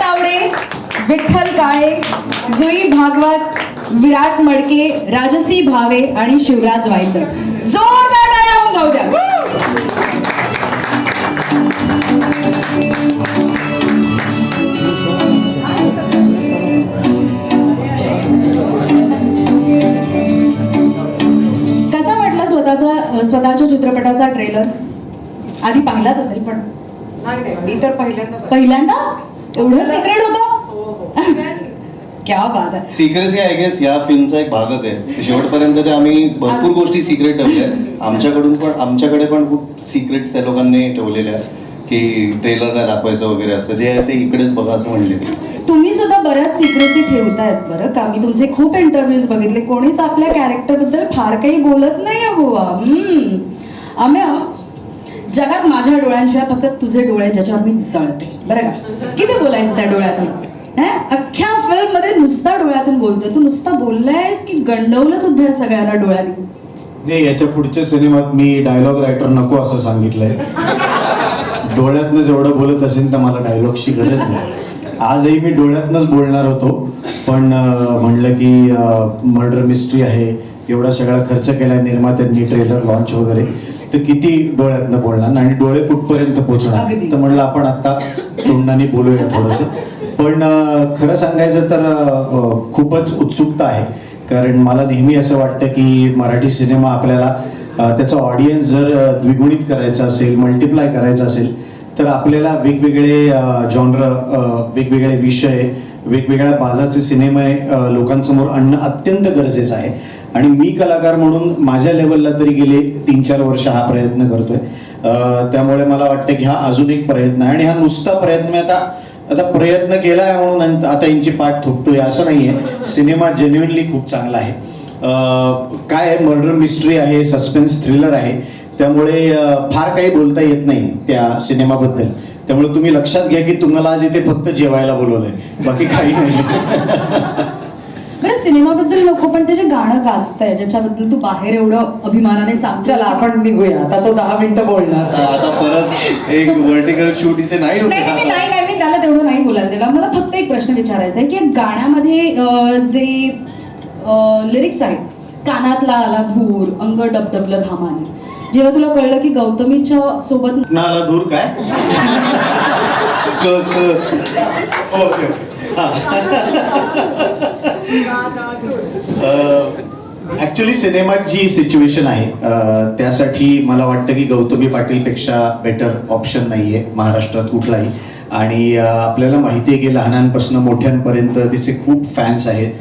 तावडे विठ्ठल काळे जुई भागवत विराट मडके राजसी भावे आणि शिवराज वायचळ जोरदार टाळ्या होऊन जाऊ द्या. कसा वाटला स्वतःचा स्वतःच्या चित्रपटाचा ट्रेलर? आधी पाहिलाच असेल पण. नाही नाही मी तर पहिल्यांदा पहिल्यांदा? एवढं सिक्रेट होतं? हो, हो. क्या बात आहे. सिक्रेसी आय गेस या फिल्मचा एक भागच आहे. शेवटपर्यंत ते आम्ही भरपूर गोष्टी सिक्रेट ठेवल्या. आमच्याकडून पण आमच्याकडे पण खूप सिक्रेट्स त्या लोकांनी ठेवलेल्या की ट्रेलर नाही दाखवायचं वगैरे असं जे आहे ते इकडेच बघा असं म्हणले तुम्ही सुद्धा बऱ्याच सिक्रेसी ठेवतायत बरं का? मी तुमचे खूप इंटरव्ह्यूज बघितले. कोणीच आपल्या कॅरेक्टरबद्दल फार काही बोलत नाही बुवा. हम्म. जगात माझ्या डोळ्यांशिवाय फक्त तुझे डोळे ज्याच्यावर मी जळते. बरं का? किती बोलायचं त्या डोळ्यातून? अख्ख्या फिल्ममध्ये नुसता डोळ्यातून बोलतोय. तू नुसता बोललायस की गंडवलं सुद्धा सगळ्यांना डोळ्याने. नाही याच्या पुढच्या सिनेमात मी डायलॉग रायटर नको असं सांगितलंय. डोळ्यातनं जेवढं बोलत असेल तर मला डायलॉगची गरज नाही. आजही मी डोळ्यातनंच बोलणार होतो. पण म्हणलं की मर्डर मिस्ट्री आहे. एवढा सगळा खर्च केला निर्मात्यांनी ट्रेलर लॉन्च वगैरे. तर किती डोळ्यातनं बोलणार आणि डोळे कुठपर्यंत पोहोचणार. तर म्हणलं आपण आता तोंडाने बोलूया थोडंसं. पण खरं सांगायचं तर खूपच उत्सुकता आहे. कारण मला नेहमी असं वाटतं की मराठी सिनेमा आपल्याला त्याचा ऑडियन्स जर द्विगुणित करायचा असेल मल्टिप्लाय करायचा असेल तर आपल्याला वेगवेगळे जॉनर वेगवेगळे विषय वेगवेगळ्या बाजाचे सिनेमे लोकांसमोर आणणं अत्यंत गरजेचं आहे. आणि मी कलाकार म्हणून माझ्या लेवलला तरी गेले तीन चार वर्ष हा प्रयत्न करतोय. त्यामुळे मला वाटतं की हा अजून एक प्रयत्न आहे. आणि हा नुसता प्रयत्न आता आता प्रयत्न केला आहे म्हणून आता यांची पाठ थोपतोय असं नाहीये. सिनेमा जेन्युनली खूप चांगला आहे. काय आहे मर्डर मिस्ट्री आहे सस्पेन्स थ्रिलर आहे. त्यामुळे फार काही बोलता येत नाही त्या सिनेमाबद्दल. त्यामुळे तुम्ही लक्षात घ्या की तुम्हाला आज इथे फक्त जेवायला बोलवलंय. बाकी काही नाही. बरं सिनेमाबद्दल लोक पण त्याचे गाणं गाजतंय ज्याच्याबद्दल तू बाहेर एवढं अभिमानाने सांग चला आपण निघूया. आता तो दहा मिनिटं बोलणार. आता परत एक वर्टिकल शूट इथे नाही होते. नाही नाही, नाही नाही मी त्याला तेवढं नाही बोलायला दिला मला फक्त एक प्रश्न विचारायचा आहे की या गाण्यामध्ये अं, जे लिरिक्स आहेत कानातला आला धूर अंग डबडबलं घामाने. जेव्हा तुला कळलं की गौतमीच्या सोबत कुणाला दूर काय? क क. ओके ऍक्च्युली सिनेमात जी सिच्युएशन आहे त्यासाठी मला वाटतं की गौतमी पाटीलपेक्षा बेटर ऑप्शन नाहीये महाराष्ट्रात कुठलाही. आणि आपल्याला माहिती आहे की लहानांपासून मोठ्यांपर्यंत तिचे खूप फॅन्स आहेत.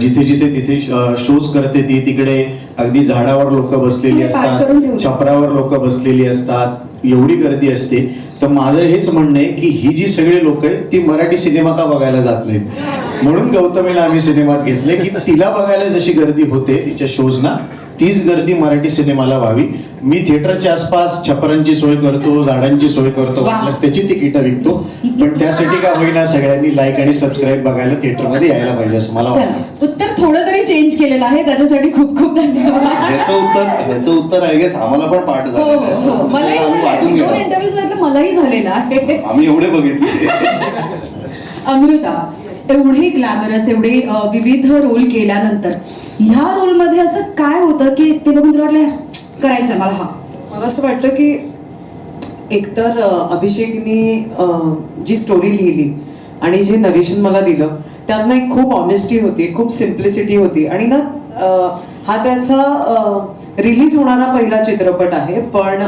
जिथे जिथे तिथे शोज करते ती तिकडे अगदी झाडावर लोक बसलेली. असतात छपरावर लोक बसलेली असतात एवढी गर्दी असते. तर माझं हेच म्हणणं आहे की ही जी सगळी लोक आहेत ती मराठी सिनेमा का बघायला जात नाहीत? म्हणून गौतमीला आम्ही सिनेमात घेतले की तिला बघायला जशी गर्दी होते तिच्या शोजना तीच गर्दी मराठी सिनेमाला व्हावी. मी थिएटरच्या आसपास छपरांची सोय करतो झाडांची सोय करतो त्याची तिकीटं विकतो. पण त्यासाठी का होईना सगळ्यांनी लाईक आणि सबस्क्राईब बघायला थिएटरमध्ये यायला पाहिजे असं मला वाटतं. उत्तर थोडं तरी चेंज केलेलं आहे त्याच्यासाठी खूप खूप धन्यवाद. याचं उत्तर याचं उत्तर गेस आम्हाला पण पाठ हो झालेलं आहे. हो. मलाही झालेलं आहे. आम्ही एवढे बघितले. अमृता एवढे ग्लॅमरस एवढे विविध रोल केल्यानंतर ह्या रोलमध्ये असं काय होतं की ते बघून तुला वाटलं करायचं मला हा. मला असं वाटतं की एकतर अभिषेकनी जी स्टोरी लिहिली आणि जे नरेशन मला दिलं त्यातनं एक खूप ऑनेस्टी होती खूप सिम्प्लिसिटी होती आणि ना हा त्याचा रिलीज होणारा पहिला चित्रपट आहे पण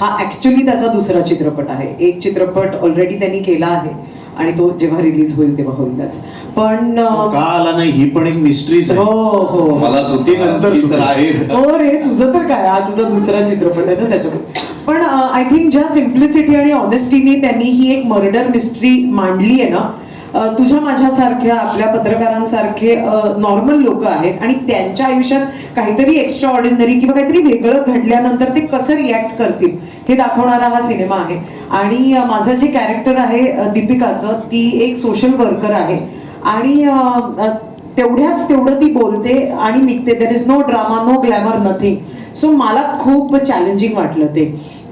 हा ॲक्च्युली त्याचा दुसरा चित्रपट आहे. एक चित्रपट ऑलरेडी त्यांनी केला आहे. आणि तो जेव्हा रिलीज होईल तेव्हा होईलच. पण का आला नाही ही पण एक मिस्ट्रीज हो आहे. हो मला ती नंतर आहे. हो रे तुझं तर काय? हा तुझा दुसरा चित्रपट आहे ना त्याच्यामध्ये. पण आय थिंक ज्या सिम्प्लिसिटी आणि ऑनेस्टीने त्यांनी ही एक मर्डर मिस्ट्री मांडली आहे ना तुझ्या माझ्यासारख्या आपल्या पत्रकारांसारखे नॉर्मल लोक आहेत आणि त्यांच्या आयुष्यात काहीतरी एक्स्ट्रा ऑर्डिनरी किंवा काहीतरी वेगळं घडल्यानंतर ते कसं रिॲक्ट करतील हे दाखवणारा हा सिनेमा आहे. आणि माझं जे कॅरेक्टर आहे दीपिकाचं ती एक सोशल वर्कर आहे. आणि तेवढ्याच तेवढं ती बोलते आणि निघते. There is no drama no glamour nothing so मला खूप चॅलेंजिंग वाटलं ते.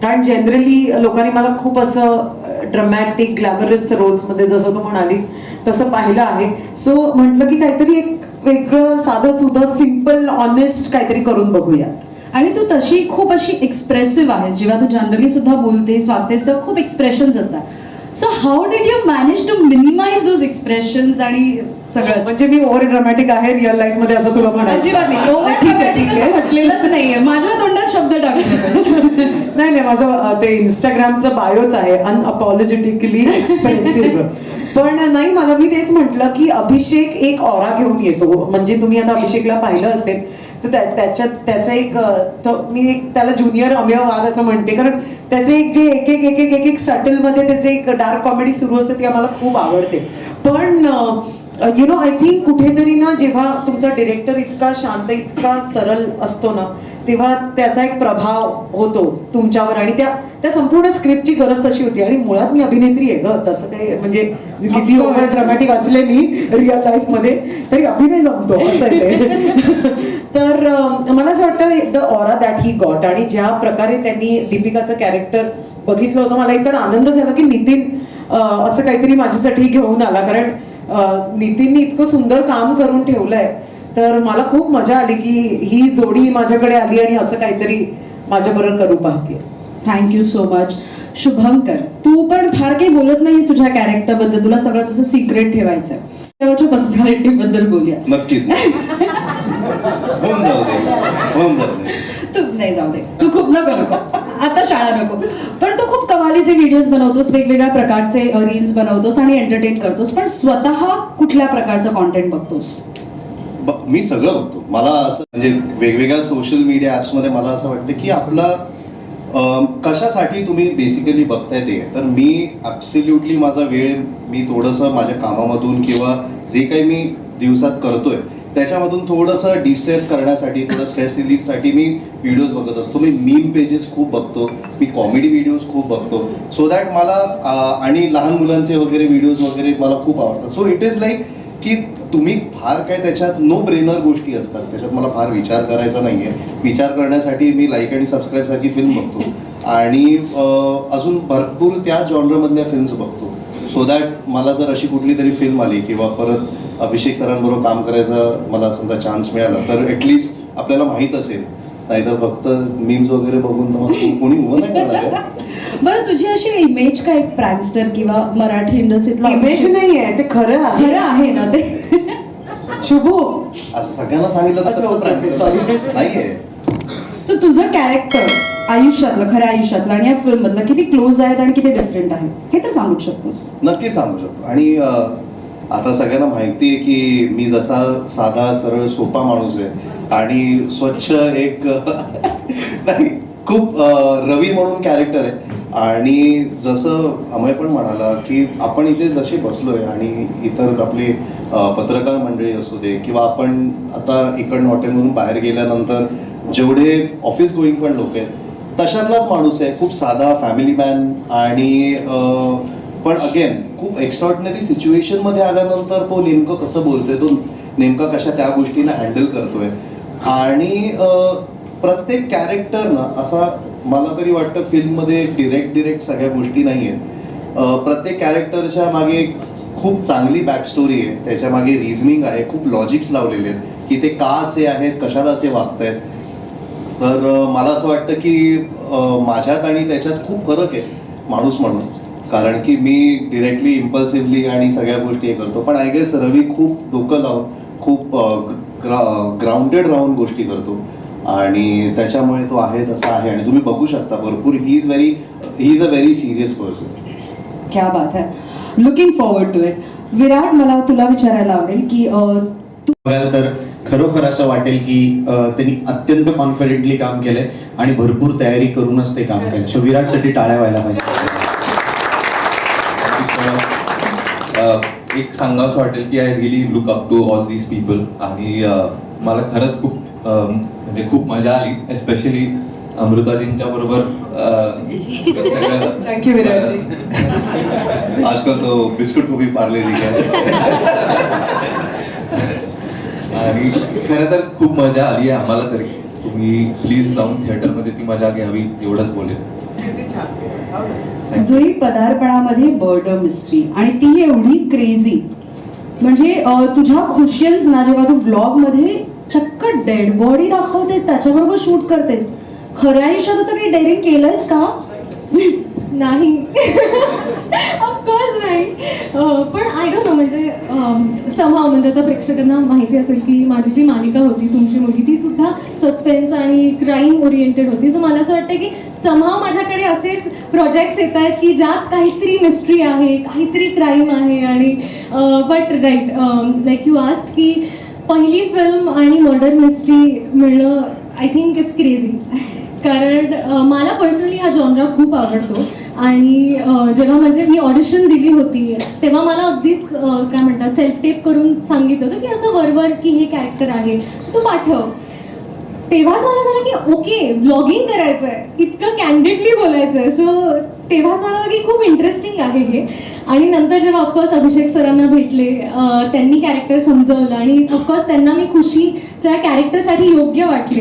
कारण जनरली लोकांनी मला खूप असं ड्रमॅटिक ग्लॅमरस रोल्समध्ये जसं तू म्हणालीस तसं पाहिलं आहे. सो म्हटलं की काहीतरी एक वेगळं साधं सुधं सिंपल ऑनेस्ट काहीतरी करून बघूया आणि तू तशी खूप अशी एक्सप्रेसिव्ह आहेस. जेव्हा तू जनरली सुद्धा बोलतेस वागतेस तर खूप एक्सप्रेशन्स असतात. So how did you manage to minimise those expressions आणि सगळंच? म्हणजे मी ओव्हर ड्रामॅटिक आहे रिअल लाईफमध्ये असं तुला म्हणायचं. अजिबात नाही. असं आहे म्हटलेलंच नाहीये. माझ्या तोंडात शब्द टाकले नाही नाही माझं ते इंस्टाग्रामचं बायोच आहे अनअपॉलॉजेटिकली एक्सपेन्सिव्ह पण नाही मला मी तेच म्हटलं की अभिषेक एक ऑरा घेऊन येतो. म्हणजे तुम्ही आता अभिषेकला पाहिलं असेल तर त्याच्यात त्याचा एक तो मी एक त्याला ज्युनियर अमेय वाघ असं म्हणते. कारण त्याचे एक जे एक एक एक एक एक एक सटलमध्ये त्याचे एक डार्क कॉमेडी सुरू असते ती आम्हाला खूप आवडते. पण यु नो आय थिंक कुठेतरी ना जेव्हा तुमचा डिरेक्टर इतका शांत इतका सरळ असतो ना तेव्हा त्याचा एक प्रभाव होतो तुमच्यावर आणि त्या त्या संपूर्ण स्क्रिप्टची गरज तशी होती. आणि मुळात मी अभिनेत्री आहे ग. तसं काही म्हणजे किती ड्रामॅटिक असले मी रिअल लाईफमध्ये तरी अभिनय जमतो. असं आहे. तर मला असं वाटतं the aura that he got आणि ज्या प्रकारे त्यांनी दीपिकाचं कॅरेक्टर बघितलं होतं मला एकतर आनंद झाला की नितीन असं काहीतरी माझ्यासाठी घेऊन आला. कारण नितीनने इतकं सुंदर काम करून ठेवलंय. तर मला खूप मजा आली की ही जोडी माझ्याकडे आली आणि असं काहीतरी माझ्याबरोबर करू पाहते thank you so much Shubhankar तू पण फार काही बोलत नाहीस तुझ्या कॅरेक्टरबद्दल. तुला सगळं असं सिक्रेट ठेवायचं तेव्हाच्या पर्सनॅलिटी बद्दल बोलूया. नक्कीच. होऊन जाऊ दे होऊन जाऊ दे. तू नाही जाऊ दे. तू खूप नको नको. आता शाळा नको. पण तू खूप कमालीचे व्हिडिओज बनवतोस वेगवेगळ्या प्रकारचे रील्स बनवतोस आणि एंटरटेन करतोस. पण स्वतः कुठल्या प्रकारचं कॉन्टेंट बघतोस? मी सगळं बघतो. मला असं म्हणजे वेगवेगळ्या सोशल मीडिया ॲप्समध्ये मला असं वाटतं की आपला कशासाठी तुम्ही बेसिकली बघताय ते. तर मी ॲब्सल्युटली माझा वेळ मी थोडंसं माझ्या कामामधून किंवा जे काही मी दिवसात करतोय त्याच्यामधून थोडंसं डिस्ट्रेस करण्यासाठी थोडं स्ट्रेस रिलीफसाठी मी व्हिडिओज बघत असतो. मी मीम पेजेस खूप बघतो. मी कॉमेडी व्हिडिओज खूप बघतो. सो दॅट मला आणि लहान मुलांचे वगैरे व्हिडिओज वगैरे मला खूप आवडतात. सो इट इज लाईक की तुम्ही फार काय त्याच्यात नो ब्रेनर गोष्टी असतात. त्याच्यात मला फार विचार करायचा नाहीये. विचार करण्यासाठी मी लाईक आणि सबस्क्राईब सारखी फिल्म बघतो. आणि अजून भरपूर त्या जॉनरमधल्या फिल्म्स बघतो. सो दॅट मला जर अशी कुठली तरी फिल्म आली किंवा परत अभिषेक सरांबरोबर काम करायचा मला समजा चान्स मिळाला तर ॲटलिस्ट आपल्याला माहीत असेल नाहीतर फक्त मीम्स वगैरे बघून तर कोणी उभं नाही करणार. बरं तुझी अशी इमेज काय एक प्रँकस्टर किंवा मराठी इंडस्ट्रीतला इमेज नाही आहे ते खरं आहे. खरं आहे ना ते? शुभू. असं सगळ्यांना सांगितलं? नाहीये. सो तुझं कॅरेक्टर आयुष्यातलं खऱ्या आयुष्यातलं आणि या फिल्म मधलं किती क्लोज आहेत आणि किती डिफरंट आहेत? हे तर सांगूच शकतोस. नक्की सांगू शकतो. आणि आता सगळ्यांना माहिती आहे की मी जसा साधा सरळ सोपा माणूस आहे आणि स्वच्छ एक नाही खूप रवी म्हणून कॅरेक्टर आहे. आणि जसं अमय पण म्हणाला की आपण इथे जसे बसलोय आणि इतर आपले पत्रकार मंडळी असू दे किंवा आपण आता इकडनं हॉटेलमधून बाहेर गेल्यानंतर जेवढे ऑफिस गोईंग पण लोक आहेत तशातलाच माणूस आहे. खूप साधा फॅमिली मॅन आणि पण अगेन खूप एक्स्ट्रॉर्डनरी सिच्युएशनमध्ये आल्यानंतर तो नेमकं कसं बोलतोय तो नेमका कशा त्या गोष्टींना हँडल करतोय. आणि प्रत्येक कॅरेक्टर ना असा मला तरी वाटतं फिल्ममध्ये डिरेक्ट डिरेक्ट सगळ्या गोष्टी नाही आहेत प्रत्येक कॅरेक्टरच्या मागे खूप चांगली बॅक स्टोरी आहे. त्याच्यामागे रिझनिंग आहे खूप लॉजिक्स लावलेले आहेत की ते का असे आहेत कशाला असे वागतायत. तर मला असं वाटतं की माझ्यात आणि त्याच्यात खूप फरक आहे माणूस माणूस कारण की मी डिरेक्टली इम्पल्सिव्हली आणि सगळ्या गोष्टी हे करतो. पण आय गेस रवी खूप डोकं लावून खूप ग्राउंडेड राहून गोष्टी करतो. आणि त्याच्यामुळे तो आहे तसा आहे. आणि तुम्ही बघू शकता भरपूर he is very he is a very serious person क्या बात आहे looking forward to it Virat मला तुला विचारायला आवडेल की तू बघाल तर खरोखर असं वाटेल की त्यांनी अत्यंत कॉन्फिडेंटली काम केलंय आणि भरपूर तयारी करूनच ते काम केलं सो विराटसाठी टाळ्या व्हायला पाहिजे. एक सांगावंसं वाटेल की I really look up to all these people आणि मला खरंच खूप म्हणजे खूप मजा आली एस्पेशली अमृताजींच्या बरोबर. आजकाल तो बिस्कुट को भी पार्ले जी आणि खरं तर खूप मजा आली आहे आम्हाला तरी. तुम्ही प्लीज जाऊन थिएटरमध्ये ती मजा घ्यावी एवढंच बोलेल जुई पदार्पणामध्ये बर्डर मिस्ट्री आणि ती एवढी क्रेझी म्हणजे तुझ्या खुशियन्स ना जेव्हा तू ब्लॉगमध्ये चक्क डेड बॉडी दाखवतेस त्याच्याबरोबर शूट करतेस खऱ्या आयुष्यात असं काही डेअरिंग केलंयस का? नाही. ऑफकोर्स पण आय डोंट नो म्हणजे समाव म्हणजे आता प्रेक्षकांना माहिती असेल की माझी जी मालिका होती तुमची मुलगी ती सुद्धा सस्पेन्स आणि क्राईम ओरिएंटेड होती. सो मला असं वाटतं की समाव माझ्याकडे असेच प्रोजेक्ट्स येत आहेत की ज्यात काहीतरी मिस्ट्री आहे काहीतरी क्राईम आहे आणि but right like you asked की पहिली फिल्म आणि मर्डर मिस्ट्री मिळणं आय थिंक इट्स क्रेझी कारण मला पर्सनली हा जॉनरा खूप आवडतो. आणि जेव्हा म्हणजे मी ऑडिशन दिली होती तेव्हा मला अगदीच काय म्हणतात सेल्फ टेप करून सांगितलं होतं की असं वरवर की हे कॅरेक्टर आहे. तू पाठव. तेव्हाच मला झालं की ओके ब्लॉगिंग करायचं आहे इतकं कॅन्डिडली बोलायचं आहे सो तेव्हाच मला की खूप इंटरेस्टिंग आहे हे. आणि नंतर जेव्हा ऑफकोर्स अभिषेक सरांना भेटले त्यांनी कॅरेक्टर समजवलं आणि ऑफकोर्स त्यांना मी खुशीच्या कॅरेक्टरसाठी योग्य वाटले.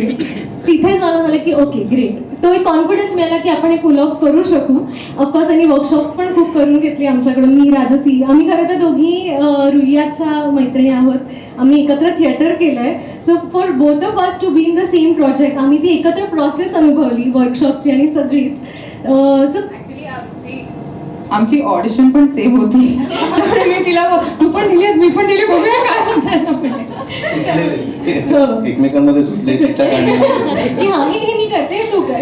तिथेच मला झालं की ओके ग्रेट तो एक कॉन्फिडन्स मिळाला की आपण हे पुल ऑफ करू शकू. ऑफकोर्स त्यांनी वर्कशॉप्स पण खूप करून घेतली आमच्याकडून. मी राजसी आम्ही खरं तर दोघी रुईयाच्या मैत्रिणी आहोत. आम्ही एकत्र थिएटर केलं आहे so for both of us to be in the same project आम्ही ती एकत्र प्रोसेस अनुभवली वर्कशॉपची आणि सगळीच. सो आमची ऑडिशन पण सेम होती. त्यामुळे मी तिला तू पण दिलीस मी पण दिली बघूया काय हो. एकमेकांमध्ये सुटले की हा मी करते तू कर.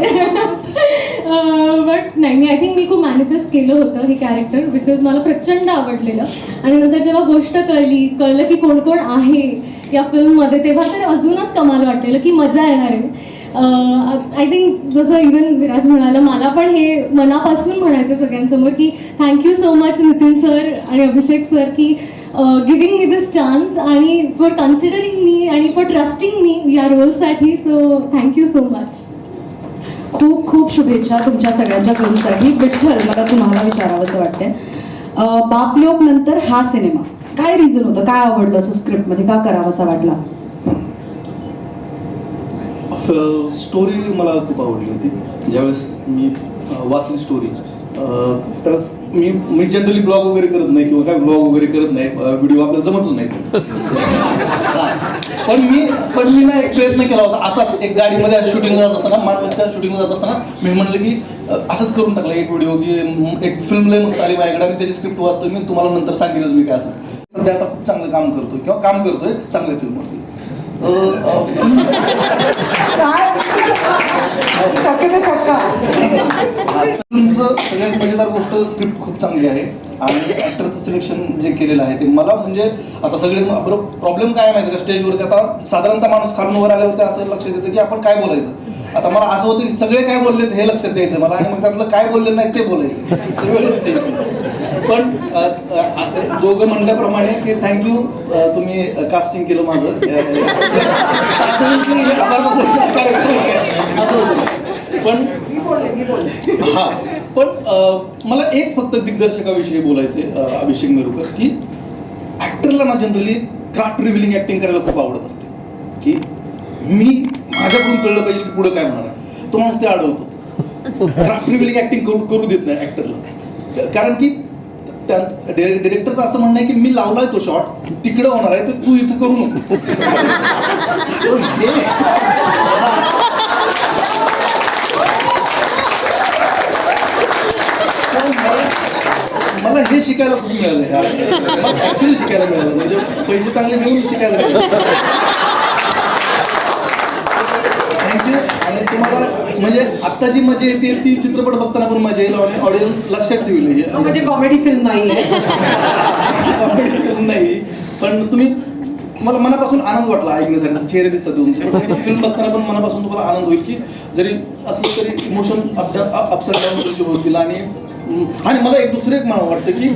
बट नाही मी आय थिंक मी खूप मॅनिफेस्ट केलं होतं हे कॅरेक्टर बिकॉज मला प्रचंड आवडलेलं. आणि नंतर जेव्हा गोष्ट कळली कळलं की कोण कोण आहे या फिल्ममध्ये तेव्हा तर अजूनच कमाल वाटलेलं की मजा येणार आहे. आय थिंक जसं इवन विराज म्हणाला मला पण हे मनापासून म्हणायचं सगळ्यांसमोर की thank you so much Nitin sir आणि अभिषेक सर की गिविंग मी दिस चान्स आणि फॉर कन्सिडरिंग मी आणि फॉर ट्रस्टिंग मी या रोलसाठी so thank you so much खूप खूप शुभेच्छा तुमच्या सगळ्यांच्या फिल्मसाठी विठ्ठल मला तुम्हाला विचारावंसं वाटतंय. अं, बापलोक नंतर हा सिनेमा. काय रिझन होतं? काय आवडलं असं स्क्रिप्टमध्ये का करावासा वाटला? स्टोरी मला खूप आवडली होती. ज्यावेळेस मी वाचली स्टोरी त्यावेळेस मी मी जनरली ब्लॉग वगैरे करत नाही किंवा काय ब्लॉग वगैरे करत नाही. व्हिडिओ आपल्याला जमतच नाही. पण मी पण मी ना एक प्रयत्न केला होता. असाच एक गाडीमध्ये शूटिंगला जात असताना मार्केटच्या शूटिंगला जात असताना मी म्हणलं की असंच करून टाकलं एक व्हिडिओ की एक फिल्म लय मस्त आली माझ्याकडे. आणि त्याची स्क्रिप्ट वाचतोय मी. तुम्हाला नंतर सांगितलंच मी काय असं. सध्या आता खूप चांगलं काम करतोय. किंवा काम करतोय चांगल्या फिल्मवरती चक्के चक्का सगळ्यात मजेदार गोष्ट स्क्रिप्ट खूप चांगली आहे आणि ऍक्टरचं सिलेक्शन जे केलेलं आहे ते मला म्हणजे आता सगळे प्रॉब्लेम काय माहिती का? स्टेजवरती आता साधारणतः माणूस खालून वर आल्यावरती असं लक्षात येतं की आपण काय बोलायचं. आता मला असं होतं की सगळे काय बोललेत हे लक्षात द्यायचं मला आणि मग त्यातलं काय बोलले नाही ते बोलायचं. ते टेन्शन पण आता दोघं म्हणल्याप्रमाणे की थँक्यू तुम्ही कास्टिंग केलं माझं. असं होतं. पण हा. पण मला एक फक्त दिग्दर्शकाविषयी बोलायचे अभिषेक मेरुकर की ऍक्टरला ना जनरली क्राफ्ट रिव्हिलिंग ऍक्टिंग करायला खूप आवडत असते. की मी माझ्याकडून कळलं पाहिजे की पुढे काय म्हणणार तो माणूस ते अडवतो क्राफ्ट रिव्हिलिंग ऍक्टिंग करू करू देत नाही ऍक्टरला कारण की त्या डिरेक्टरचं असं म्हणणं आहे की मी लावलाय तो शॉट तिकडे होणार आहे तर तू इथं करू नको. हे मला मला हे शिकायला खूप मिळालं मला ऍक्च्युली शिकायला मिळालं. म्हणजे पैसे चांगले देऊन शिकायला मिळालं थँक्यू आणि तुम्हाला आत्ता जी मजा येते ती चित्रपट बघताना पण मजा येईल. आणि ऑडियन्स लक्षात ठेवली म्हणजे कॉमेडी फिल्म नाही. Comedy film नाही. पण तुम्ही मला मनापासून आनंद वाटला ऐकण्यासाठी. चेहरे दिसतात तुमचे फिल्म बघताना पण मनापासून तुम्हाला आनंद होईल की जरी असलं तरी इमोशन डाऊन तुमचे होतील. आणि आणि मला एक दुसरं एक मला वाटतं की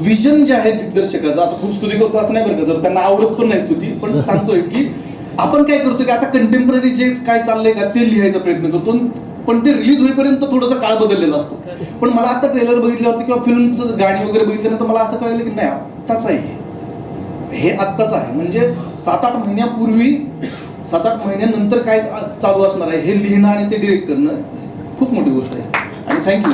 विजन जे आहे दिग्दर्शकाचं आता खूप स्तुती करतो असं नाही बरं का सर त्यांना आवडत पण नाही स्तुती पण सांगतोय की आपण काय करतो की आता कंटेम्पररी जे काय चाललंय का ते लिहायचा प्रयत्न करतो. पण ते रिलीज होईपर्यंत थोडासा काळ बदललेला असतो. पण मला आता ट्रेलर बघितल्यावरती किंवा फिल्मचं गाणी वगैरे बघितल्यानंतर मला असं कळलं की नाही आत्ताच आहे हे. हे आत्ताच आहे. म्हणजे सात आठ महिन्यापूर्वी सात आठ महिन्यानंतर काय चालू असणार आहे हे लिहिणं आणि ते डिरेक्ट करणं खूप मोठी गोष्ट आहे. आणि थँक्यू